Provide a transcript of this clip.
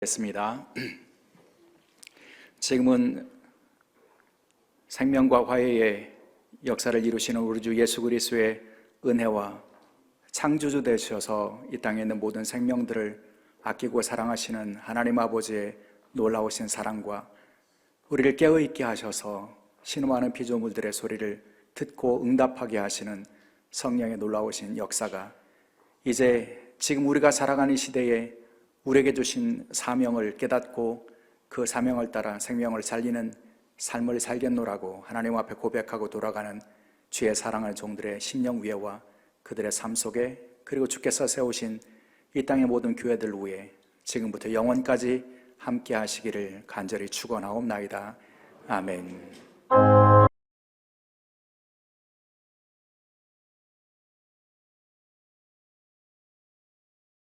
겠습니다. 지금은 생명과 화해의 역사를 이루시는 우리 주 예수 그리스도의 은혜와 창조주 되셔서 이 땅에 있는 모든 생명들을 아끼고 사랑하시는 하나님 아버지의 놀라우신 사랑과 우리를 깨어 있게 하셔서 신음하는 피조물들의 소리를 듣고 응답하게 하시는 성령의 놀라우신 역사가 이제 지금 우리가 살아가는 시대에 우리에게 주신 사명을 깨닫고 그 사명을 따라 생명을 살리는 삶을 살겠노라고 하나님 앞에 고백하고 돌아가는 주의 사랑하는 종들의 심령 위에와 그들의 삶 속에 그리고 주께서 세우신 이 땅의 모든 교회들 위에 지금부터 영원까지 함께 하시기를 간절히 축원하옵나이다. 아멘.